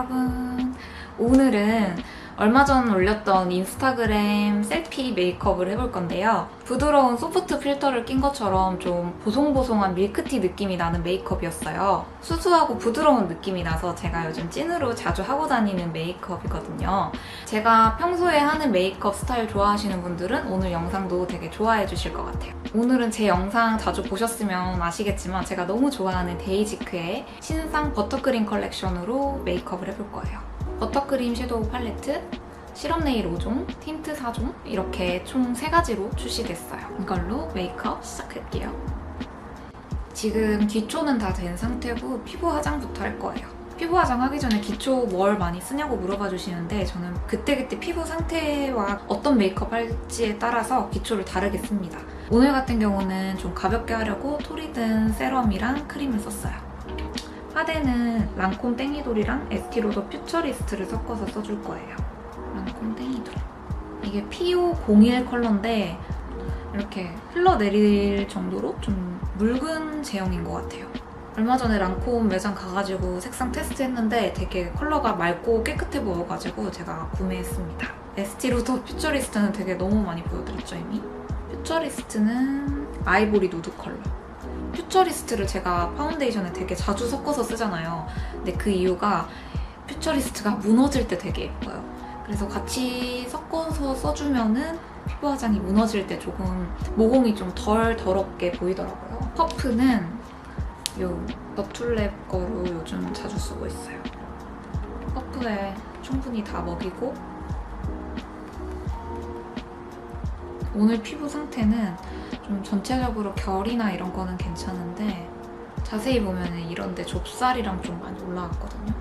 여러분 오늘은 얼마 전 올렸던 인스타그램 셀피 메이크업을 해볼 건데요. 부드러운 소프트 필터를 낀 것처럼 좀 보송보송한 밀크티 느낌이 나는 메이크업이었어요. 수수하고 부드러운 느낌이 나서 제가 요즘 찐으로 자주 하고 다니는 메이크업이거든요. 제가 평소에 하는 메이크업 스타일 좋아하시는 분들은 오늘 영상도 되게 좋아해 주실 것 같아요. 오늘은 제 영상 자주 보셨으면 아시겠지만 제가 너무 좋아하는 데이지크의 신상 버터크림 컬렉션으로 메이크업을 해볼 거예요. 버터크림 섀도우 팔레트, 시럽 네일 5종, 틴트 4종 이렇게 총 3가지로 출시됐어요. 이걸로 메이크업 시작할게요. 지금 기초는 다 된 상태고 피부 화장부터 할 거예요. 피부 화장 하기 전에 기초 뭘 많이 쓰냐고 물어봐 주시는데 저는 그때그때 피부 상태와 어떤 메이크업 할지에 따라서 기초를 다르게 씁니다. 오늘 같은 경우는 좀 가볍게 하려고 톨이 든 세럼이랑 크림을 썼어요. 파데는 랑콤 땡이돌이랑 에스티로더 퓨처리스트를 섞어서 써줄 거예요. 랑콤 땡이돌. 이게 PO01 컬러인데 이렇게 흘러내릴 정도로 좀 묽은 제형인 것 같아요. 얼마 전에 랑콤 매장 가가지고 색상 테스트 했는데 되게 컬러가 맑고 깨끗해 보여가지고 제가 구매했습니다. 에스티로더 퓨처리스트는 되게 너무 많이 보여드렸죠 이미? 퓨처리스트는 아이보리 누드 컬러. 퓨처리스트를 제가 파운데이션에 되게 자주 섞어서 쓰잖아요. 근데 그 이유가 퓨처리스트가 무너질 때 되게 예뻐요. 그래서 같이 섞어서 써주면은 피부 화장이 무너질 때 조금 모공이 좀 덜 더럽게 보이더라고요. 퍼프는 요 너툴랩 거로 요즘 자주 쓰고 있어요. 퍼프에 충분히 다 먹이고 오늘 피부 상태는 좀 전체적으로 결이나 이런 거는 괜찮은데 자세히 보면 이런데 좁쌀이랑 좀 많이 올라왔거든요.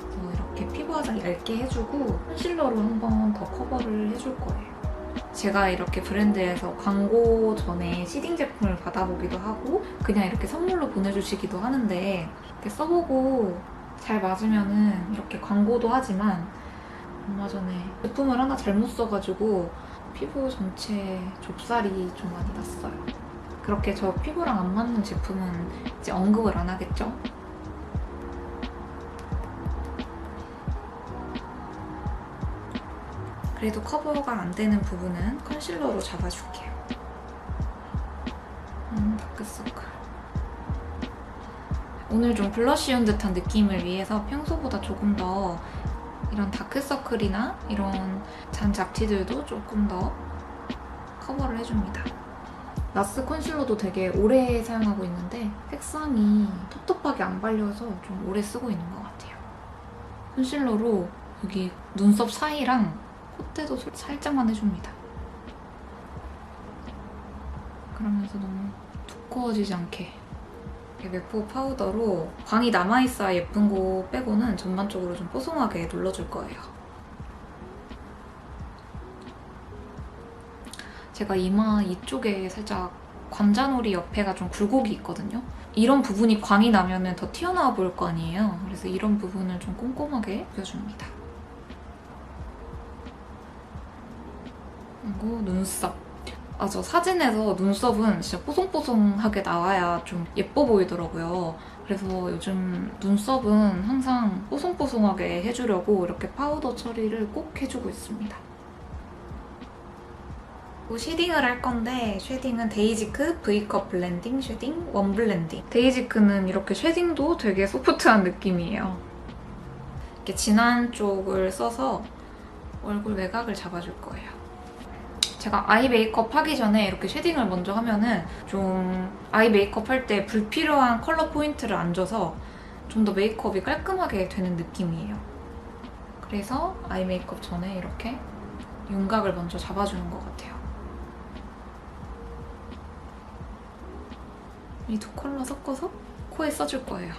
그래서 이렇게 피부 화장 얇게 해주고 컨실러로 한 번 더 커버를 해줄 거예요. 제가 이렇게 브랜드에서 광고 전에 시딩 제품을 받아보기도 하고 그냥 이렇게 선물로 보내주시기도 하는데 이렇게 써보고 잘 맞으면은 이렇게 광고도 하지만 얼마 전에 제품을 하나 잘못 써가지고 피부 전체 좁쌀이 좀 많이 났어요. 그렇게 저 피부랑 안 맞는 제품은 이제 언급을 안 하겠죠? 그래도 커버가 안 되는 부분은 컨실러로 잡아줄게요. 음, 다크서클. 오늘 좀 블러쉬 온 듯한 느낌을 위해서 평소보다 조금 더 이런 다크서클이나 이런 잔 잡티들도 조금 더 커버를 해줍니다. 나스 컨실러도 되게 오래 사용하고 있는데 색상이 텁텁하게 안 발려서 좀 오래 쓰고 있는 것 같아요. 컨실러로 여기 눈썹 사이랑 콧대도 살짝만 해줍니다. 그러면서 너무 두꺼워지지 않게 메포 파우더로 광이 남아있어야 예쁜 거 빼고는 전반적으로 좀 뽀송하게 눌러줄 거예요. 제가 이마 이쪽에 살짝 관자놀이 옆에가 좀 굴곡이 있거든요. 이런 부분이 광이 나면 더 튀어나와 보일 거 아니에요. 그래서 이런 부분을 좀 꼼꼼하게 그려줍니다. 그리고 눈썹. 아, 저 사진에서 눈썹은 진짜 뽀송뽀송하게 나와야 좀 예뻐 보이더라고요. 그래서 요즘 눈썹은 항상 뽀송뽀송하게 해주려고 이렇게 파우더 처리를 꼭 해주고 있습니다. 또 쉐딩을 할 건데 쉐딩은 데이지크 V컵 블렌딩 쉐딩 원 블렌딩 데이지크는 이렇게 쉐딩도 되게 소프트한 느낌이에요. 이렇게 진한 쪽을 써서 얼굴 외곽을 잡아줄 거예요. 제가 아이 메이크업 하기 전에 이렇게 쉐딩을 먼저 하면은 좀 아이 메이크업 할 때 불필요한 컬러 포인트를 안 줘서 좀 더 메이크업이 깔끔하게 되는 느낌이에요. 그래서 아이 메이크업 전에 이렇게 윤곽을 먼저 잡아주는 것 같아요. 이 두 컬러 섞어서 코에 써줄 거예요.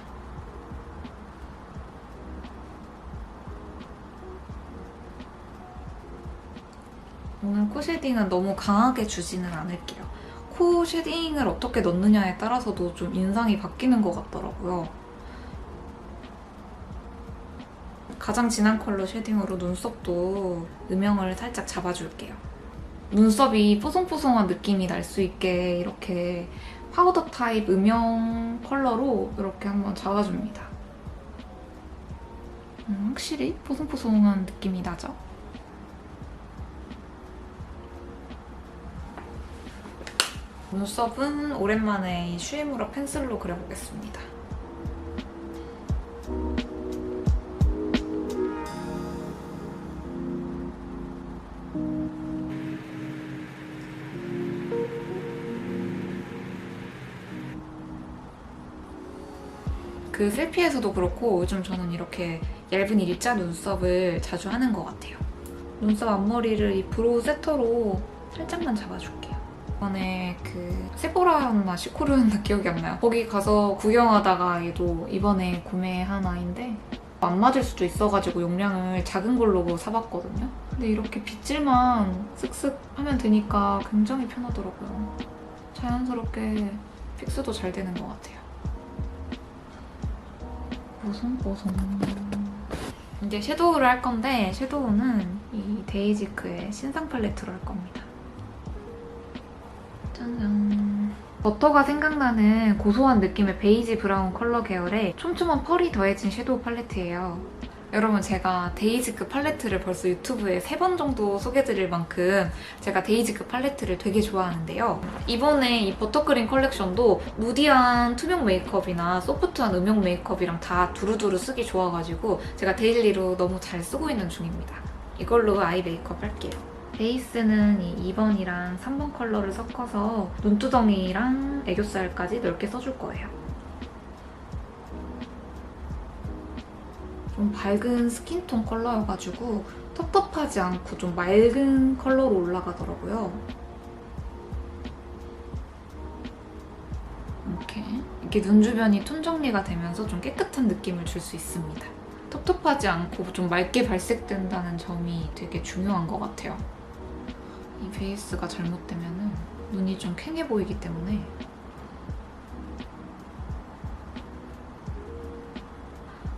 오늘 코 쉐딩은 너무 강하게 주지는 않을게요. 코 쉐딩을 어떻게 넣느냐에 따라서도 좀 인상이 바뀌는 것 같더라고요. 가장 진한 컬러 쉐딩으로 눈썹도 음영을 살짝 잡아줄게요. 눈썹이 뽀송뽀송한 느낌이 날 수 있게 이렇게 파우더 타입 음영 컬러로 이렇게 한번 잡아줍니다. 음, 확실히 보송보송한 느낌이 나죠? 눈썹은 오랜만에 이 슈에무라 펜슬로 그려보겠습니다. 그 셀피에서도 그렇고 요즘 저는 이렇게 얇은 일자 눈썹을 자주 하는 것 같아요. 눈썹 앞머리를 이 브로우 세터로 살짝만 잡아줄게요. 이번에 그 세보라였나 시코르였나 기억이 안 나요. 거기 가서 구경하다가 얘도 이번에 구매한 아이인데 안 맞을 수도 있어가지고 용량을 작은 걸로 사봤거든요. 근데 이렇게 빗질만 쓱쓱 하면 되니까 굉장히 편하더라고요. 자연스럽게 픽스도 잘 되는 것 같아요. 보송보송. 이제 섀도우를 할 건데 섀도우는 이 데이지크의 신상 팔레트로 할 겁니다. 짜잔. 버터가 생각나는 고소한 느낌의 베이지 브라운 컬러 계열의 촘촘한 펄이 더해진 섀도우 팔레트예요. 여러분 제가 데이지크 팔레트를 벌써 유튜브에 세 번 정도 소개드릴 만큼 제가 데이지크 팔레트를 되게 좋아하는데요. 이번에 이 버터크림 컬렉션도 누디한 투명 메이크업이나 소프트한 음영 메이크업이랑 다 두루두루 쓰기 좋아가지고 제가 데일리로 너무 잘 쓰고 있는 중입니다. 이걸로 아이 메이크업 할게요. 베이스는 이 2번이랑 3번 컬러를 섞어서 눈두덩이랑 애교살까지 넓게 써줄 거예요. 좀 밝은 스킨톤 컬러여가지고 텁텁하지 않고 좀 맑은 컬러로 올라가더라고요. 이렇게 이렇게 눈 주변이 톤 정리가 되면서 좀 깨끗한 느낌을 줄 수 있습니다. 텁텁하지 않고 좀 맑게 발색된다는 점이 되게 중요한 것 같아요. 이 베이스가 잘못되면 눈이 좀 퀭해 보이기 때문에.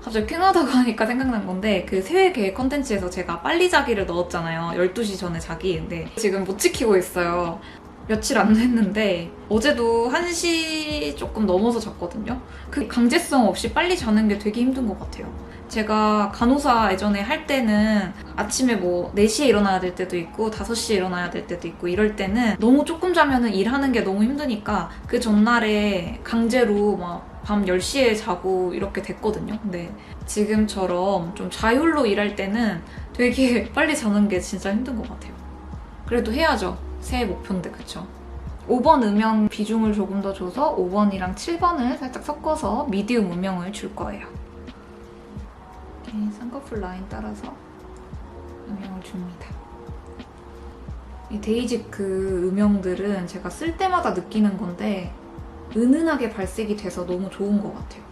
갑자기 퀭하다고 하니까 생각난 건데 그 새해 계획 컨텐츠에서 제가 빨리 자기를 넣었잖아요. 12시 전에 자기. 근데 지금 못 지키고 있어요. 며칠 안 됐는데 어제도 1시 조금 넘어서 잤거든요. 그 강제성 없이 빨리 자는 게 되게 힘든 것 같아요 제가 간호사 예전에 할 때는 아침에 뭐 4시에 일어나야 될 때도 있고 5시에 일어나야 될 때도 있고 이럴 때는 너무 조금 자면은 일하는 게 너무 힘드니까 그 전날에 강제로 막 밤 10시에 자고 이렇게 됐거든요. 근데 지금처럼 좀 자율로 일할 때는 되게 빨리 자는 게 진짜 힘든 것 같아요. 그래도 해야죠. 새해 목표인데 그쵸? 5번 음영 비중을 조금 더 줘서 5번이랑 7번을 살짝 섞어서 미디움 음영을 줄 거예요. 이렇게 쌍꺼풀 라인 따라서 음영을 줍니다. 이 데이지 그 음영들은 제가 쓸 때마다 느끼는 건데 은은하게 발색이 돼서 너무 좋은 것 같아요.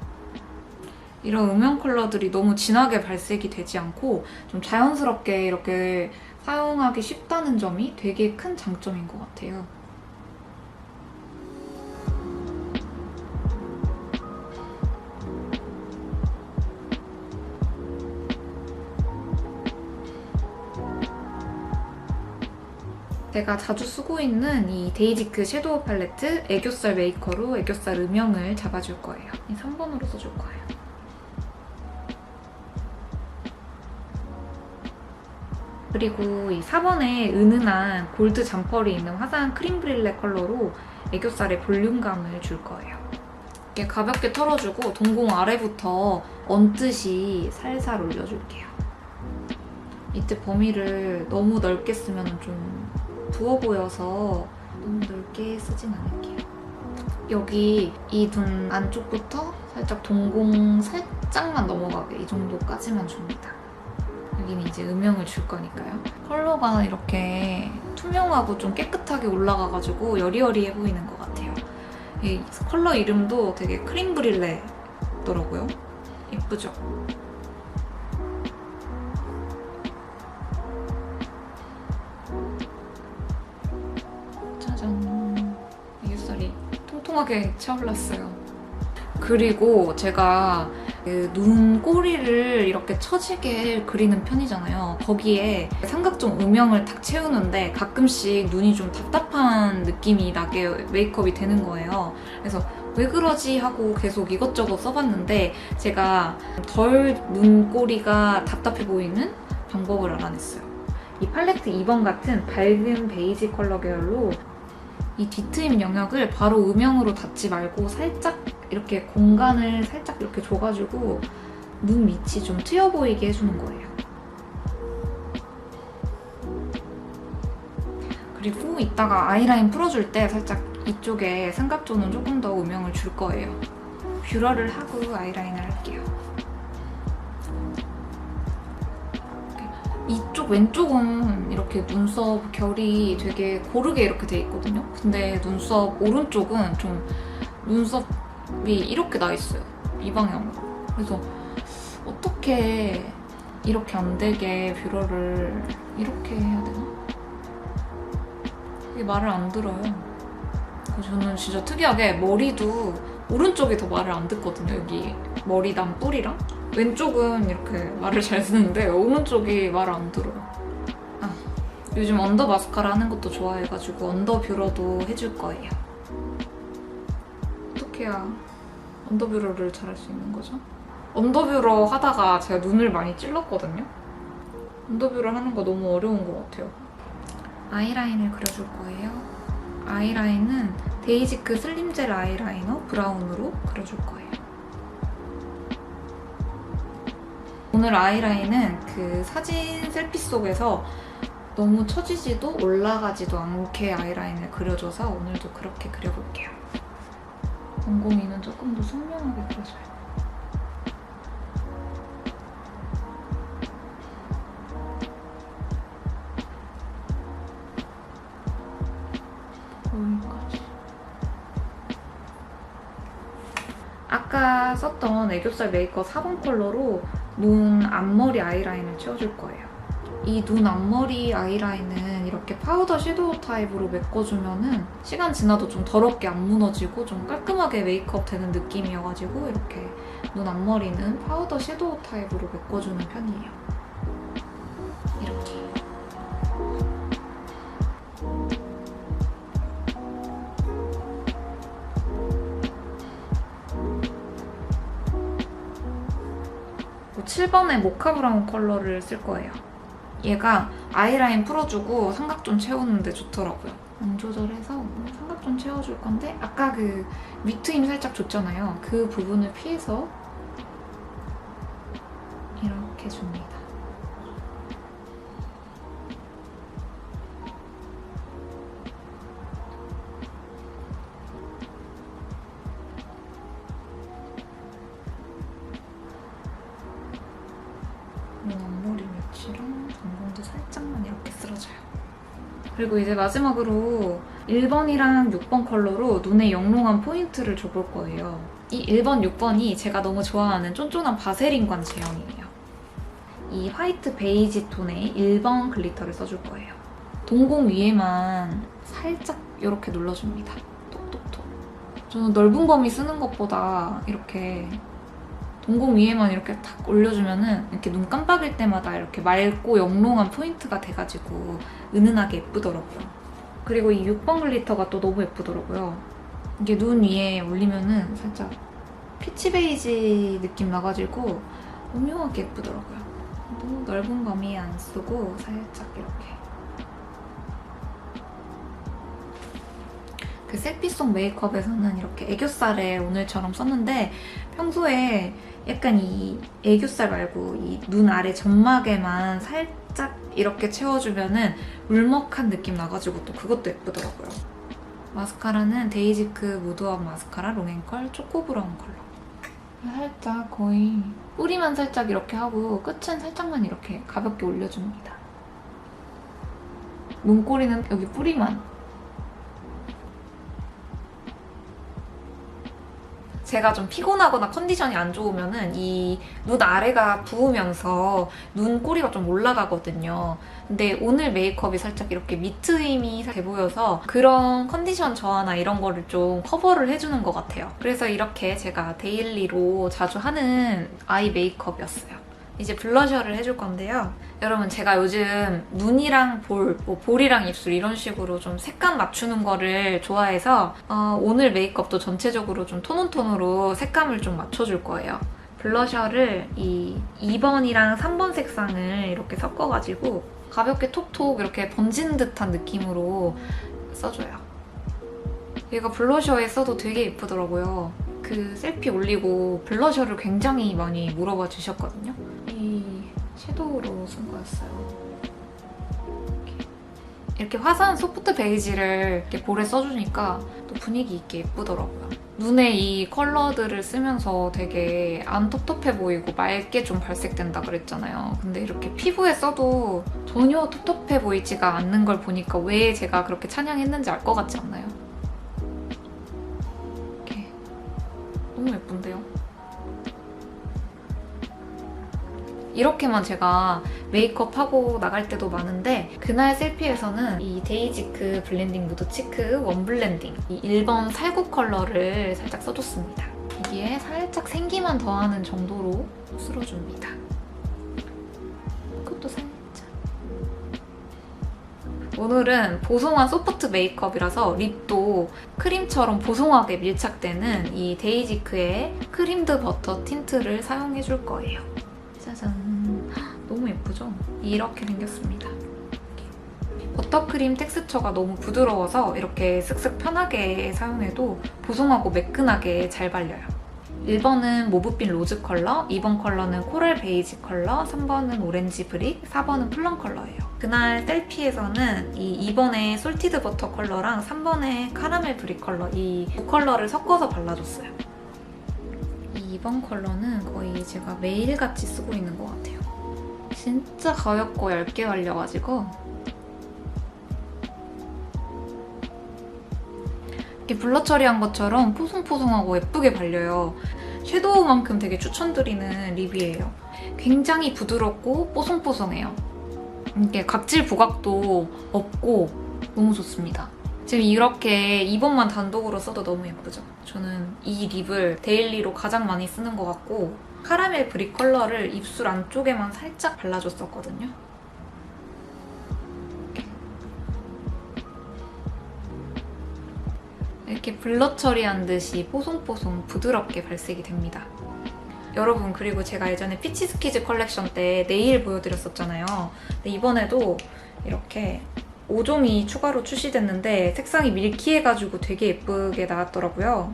이런 음영 컬러들이 너무 진하게 발색이 되지 않고 좀 자연스럽게 이렇게 사용하기 쉽다는 점이 되게 큰 장점인 것 같아요. 제가 자주 쓰고 있는 이 데이지크 섀도우 팔레트 애교살 메이커로 애교살 음영을 잡아줄 거예요. 이 3번으로 써줄 거예요. 그리고 이 4번에 은은한 골드 잠펄이 있는 화사한 크림 브릴레 컬러로 애교살에 볼륨감을 줄 거예요. 이렇게 가볍게 털어주고 동공 아래부터 얹듯이 살살 올려줄게요. 이때 범위를 너무 넓게 쓰면 좀 부어 보여서 너무 넓게 쓰진 않을게요. 여기 이 눈 안쪽부터 살짝 동공 살짝만 넘어가게 이 정도까지만 줍니다. 여기는 이제 음영을 줄 거니까요. 컬러가 이렇게 투명하고 좀 깨끗하게 올라가가지고 여리여리해 보이는 것 같아요. 이 컬러 이름도 되게 크림 브릴레더라고요. 예쁘죠? 통통하게 차올랐어요. 그리고 제가 그 눈꼬리를 이렇게 처지게 그리는 편이잖아요. 거기에 삼각존 음영을 탁 채우는데 가끔씩 눈이 좀 답답한 느낌이 나게 메이크업이 되는 거예요. 그래서 왜 그러지 하고 계속 이것저것 써봤는데 제가 덜 눈꼬리가 답답해 보이는 방법을 알아냈어요. 이 팔레트 2번 같은 밝은 베이지 컬러 계열로 이 뒤트임 영역을 바로 음영으로 닫지 말고 살짝 이렇게 공간을 살짝 이렇게 줘가지고 눈 밑이 좀 트여 보이게 해주는 거예요. 그리고 이따가 아이라인 풀어줄 때 살짝 이쪽에 삼각존은 조금 더 음영을 줄 거예요. 뷰러를 하고 아이라인을 할게요. 이쪽 왼쪽은 이렇게 눈썹 결이 되게 고르게 이렇게 돼 있거든요. 근데 눈썹 오른쪽은 좀 눈썹이 이렇게 나 있어요. 이 방향으로. 그래서 어떻게 이렇게 안 되게 뷰러를 이렇게 해야 되나? 이게 말을 안 들어요. 저는 진짜 특이하게 머리도 오른쪽이 더 말을 안 듣거든요. 여기 머리랑 뿔이랑. 왼쪽은 이렇게 말을 잘 듣는데 오른쪽이 말을 안 들어요. 아, 요즘 언더 마스카라 하는 것도 좋아해가지고 언더 뷰러도 해줄 거예요. 어떻게 해야 언더 뷰러를 잘할 수 있는 거죠? 언더 뷰러 하다가 제가 눈을 많이 찔렀거든요. 언더 뷰러 하는 거 너무 어려운 것 같아요. 아이라인을 그려줄 거예요. 아이라인은 데이지크 슬림젤 아이라이너 브라운으로 그려줄 거예요. 오늘 아이라인은 그 사진 셀피 속에서 너무 처지지도 올라가지도 않게 아이라인을 그려줘서 오늘도 그렇게 그려볼게요. 곰곰이는 조금 더 선명하게 그려줘요. 여기까지. 아까 썼던 애교살 메이크업 4번 컬러로 눈 앞머리 아이라인을 채워줄 거예요. 이 눈 앞머리 아이라인은 이렇게 파우더 섀도우 타입으로 메꿔주면은 시간 지나도 좀 더럽게 안 무너지고 좀 깔끔하게 메이크업 되는 느낌이어가지고 이렇게 눈 앞머리는 파우더 섀도우 타입으로 메꿔주는 편이에요. 7번의 모카 브라운 컬러를 쓸 거예요. 얘가 아이라인 풀어주고 삼각존 채우는데 좋더라고요. 안 조절해서 삼각존 채워줄 건데 아까 그 밑트임 살짝 줬잖아요. 그 부분을 피해서 이렇게 줍니다. 쓸어줘요. 그리고 이제 마지막으로 1번이랑 6번 컬러로 눈에 영롱한 포인트를 줘볼 거예요. 이 1번, 6번이 제가 너무 좋아하는 쫀쫀한 바세린관 제형이에요. 이 화이트 베이지 톤의 1번 글리터를 써줄 거예요. 동공 위에만 살짝 이렇게 눌러줍니다. 톡톡톡. 저는 넓은 범위 쓰는 것보다 이렇게 동공 위에만 이렇게 탁 올려주면은 이렇게 눈 깜빡일 때마다 이렇게 맑고 영롱한 포인트가 돼가지고 은은하게 예쁘더라고요. 그리고 이 6번 글리터가 또 너무 예쁘더라고요. 이게 눈 위에 올리면은 살짝 피치 베이지 느낌 나가지고 오묘하게 예쁘더라고요. 너무 넓은 범위에 안 쓰고 살짝 이렇게. 그 셀피송 메이크업에서는 이렇게 애교살에 오늘처럼 썼는데 평소에 약간 이 애교살 말고 이 눈 아래 점막에만 살짝 이렇게 채워주면은 울먹한 느낌 나가지고 또 그것도 예쁘더라고요. 마스카라는 데이지크 무드업 마스카라 롱앤컬 초코 브라운 컬러. 살짝 거의 뿌리만 살짝 이렇게 하고 끝은 살짝만 이렇게 가볍게 올려줍니다. 눈꼬리는 여기 뿌리만 제가 좀 피곤하거나 컨디션이 안 좋으면은 이 눈 아래가 부으면서 눈꼬리가 좀 올라가거든요. 근데 오늘 메이크업이 살짝 이렇게 밑트임이 돼 보여서 그런 컨디션 저하나 이런 거를 좀 커버를 해주는 것 같아요. 그래서 이렇게 제가 데일리로 자주 하는 아이 메이크업이었어요. 이제 블러셔를 해줄 건데요. 여러분 제가 요즘 눈이랑 볼, 뭐 볼이랑 입술 이런 식으로 좀 색감 맞추는 거를 좋아해서 어, 오늘 메이크업도 전체적으로 좀 톤온톤으로 색감을 좀 맞춰줄 거예요. 블러셔를 이 2번이랑 3번 색상을 이렇게 섞어가지고 가볍게 톡톡 이렇게 번지는 듯한 느낌으로 써줘요. 얘가 블러셔에 써도 되게 예쁘더라고요. 그 셀피 올리고 블러셔를 굉장히 많이 물어봐 주셨거든요. 이 섀도우로 쓴 거였어요. 이렇게. 화사한 소프트 베이지를 이렇게 볼에 써주니까 또 분위기 있게 예쁘더라고요. 눈에 이 컬러들을 쓰면서 되게 안 텁텁해 보이고 맑게 좀 발색된다 그랬잖아요. 근데 이렇게 피부에 써도 전혀 텁텁해 보이지가 않는 걸 보니까 왜 제가 그렇게 찬양했는지 알 것 같지 않나요? 이렇게만 제가 메이크업 하고 나갈 때도 많은데 그날 셀피에서는 이 데이지크 블렌딩 무드 치크 원 블렌딩 이 1번 살구 컬러를 살짝 써줬습니다. 여기에 살짝 생기만 더하는 정도로 쓸어줍니다. 그것도 살짝. 오늘은 보송한 소프트 메이크업이라서 립도 크림처럼 보송하게 밀착되는 이 데이지크의 크림드 버터 틴트를 사용해줄 거예요. 짜잔. 너무 예쁘죠? 이렇게 생겼습니다. 버터크림 텍스처가 너무 부드러워서 이렇게 쓱쓱 편하게 사용해도 보송하고 매끈하게 잘 발려요. 1번은 모브빛 로즈 컬러, 2번 컬러는 코랄 베이지 컬러, 3번은 오렌지 브릭, 4번은 플럼 컬러예요. 그날 셀피에서는 이 2번의 솔티드 버터 컬러랑 3번의 카라멜 브릭 컬러 이 두 컬러를 섞어서 발라줬어요. 이 2번 컬러는 거의 제가 매일같이 쓰고 있는 것 같아요. 진짜 가볍고 얇게 발려가지고 이렇게 블러 처리한 것처럼 포송포송하고 예쁘게 발려요. 섀도우만큼 되게 추천드리는 립이에요. 굉장히 부드럽고 뽀송뽀송해요. 이게 각질 부각도 없고 너무 좋습니다. 지금 이렇게 2번만 단독으로 써도 너무 예쁘죠? 저는 이 립을 데일리로 가장 많이 쓰는 것 같고 카라멜 브릭 컬러를 입술 안쪽에만 살짝 발라줬었거든요. 이렇게 블러 처리한 듯이 뽀송뽀송 부드럽게 발색이 됩니다. 여러분 그리고 제가 예전에 피치 스키즈 컬렉션 때 네일 보여드렸었잖아요. 근데 이번에도 이렇게 5종이 추가로 출시됐는데 색상이 밀키해가지고 되게 예쁘게 나왔더라고요.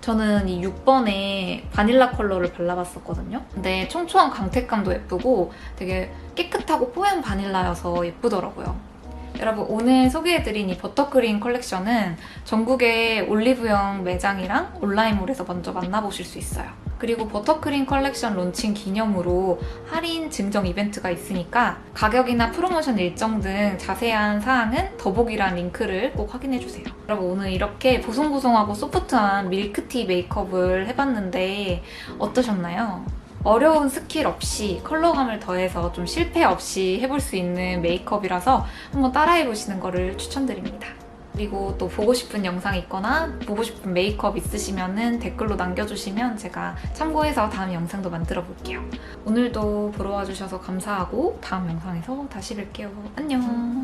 저는 이 6번에 바닐라 컬러를 발라봤었거든요. 근데 청초한 광택감도 예쁘고 되게 깨끗하고 뽀얀 바닐라여서 예쁘더라고요. 여러분 오늘 소개해드린 이 버터크림 컬렉션은 전국의 올리브영 매장이랑 온라인몰에서 먼저 만나보실 수 있어요. 그리고 버터크림 컬렉션 론칭 기념으로 할인 증정 이벤트가 있으니까 가격이나 프로모션 일정 등 자세한 사항은 더보기란 링크를 꼭 확인해주세요. 여러분 오늘 이렇게 보송보송하고 소프트한 밀크티 메이크업을 해봤는데 어떠셨나요? 어려운 스킬 없이 컬러감을 더해서 좀 실패 없이 해볼 수 있는 메이크업이라서 한번 따라해보시는 거를 추천드립니다. 그리고 또 보고 싶은 영상 있거나 보고 싶은 메이크업 있으시면 댓글로 남겨주시면 제가 참고해서 다음 영상도 만들어 볼게요. 오늘도 보러 와주셔서 감사하고 다음 영상에서 다시 뵐게요. 안녕!